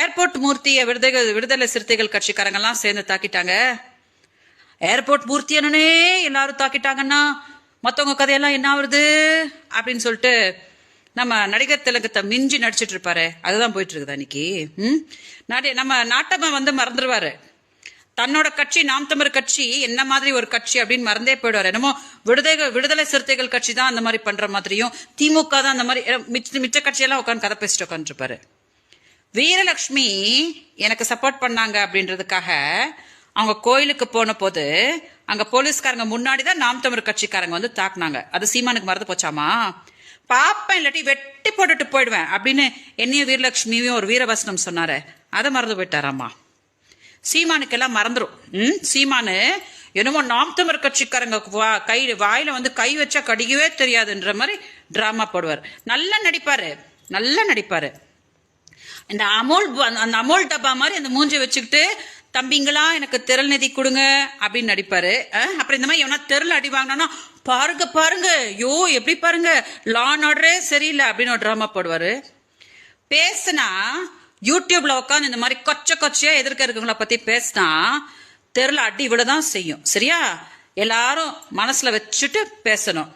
Airport மூர்த்தியை விடுதலை விடுதலை சிறுத்தைகள் கட்சிக்காரங்கெல்லாம் சேர்ந்து தாக்கிட்டாங்க. ஏர்போர்ட் மூர்த்தி என்னனே எல்லாரும் தாக்கிட்டாங்கன்னா மத்தவங்க கதையெல்லாம் என்ன ஆகுது அப்படின்னு சொல்லிட்டு நம்ம நடிகர் திலகத்தை மிஞ்சி நடிச்சிட்டு இருப்பாரு. அதுதான் போயிட்டு இருக்குது அன்னைக்கு ம்? நடி நம்ம நாட்டம வந்து மறந்துடுவாரு தன்னோட கட்சி நாம் தமிழர் கட்சி என்ன மாதிரி ஒரு கட்சி அப்படின்னு மறந்தே போயிடுவார். என்னமோ விடுதலை விடுதலை சிறுத்தைகள் கட்சி தான் அந்த மாதிரி பண்ற மாதிரியும் திமுக தான் அந்த மாதிரி மிச்ச மிச்ச கட்சியெல்லாம் உட்காந்து கதை பேசிட்டு உட்காந்துருப்பாரு வீரலட்சுமி எனக்கு சப்போர்ட் பண்ணாங்க அப்படின்றதுக்காக அவங்க கோயிலுக்கு போன போது அங்க போலீஸ்காரங்க முன்னாடி தான் நாம் தமிழ் கட்சிக்காரங்க வந்து தாக்குனாங்க. அது சீமானுக்கு மறந்து போச்சாமா? பாப்பேன் இல்லாட்டி வெட்டி போட்டுட்டு போயிடுவேன் அப்படின்னு என்னையும் வீரலட்சுமியும் ஒரு வீரவசனம் சொன்னாரு. அதை மறந்து போயிட்டாராமா சீமானுக்கெல்லாம் மறந்துடும் ம் சீமானு என்னமோ நாம் தமிழ் கட்சிக்காரங்க வா- கை வாயில வந்து கை வச்சா கடிக்கவே தெரியாதுன்ற மாதிரி டிராமா போடுவார். நல்லா நடிப்பாரு. நல்லா நடிப்பாரு. இந்த அமோல் அந்த அமோல் டப்பா மாதிரி அந்த மூஞ்சி வச்சுக்கிட்டு தம்பிங்களா எனக்கு திரள் நிதி கொடுங்க அப்படின்னு நடிப்பாரு. அப்புறம் இந்த மாதிரி எவனா திரள் அடி வாங்கினா பாருங்க பாருங்க ஐயோ எப்படி பாருங்க லான் ஆர்டரே சரியில்லை அப்படின்னு ஒரு ட்ராமா போடுவாரு. பேசுனா யூடியூப்ல உட்காந்து இந்த மாதிரி கொச்ச கொச்சையா எதிர்க்க இருக்கவங்கள பத்தி பேசினா தெருல அடி விழதான் செய்யும். சரியா? எல்லாரும் மனசுல வச்சுட்டு பேசணும்.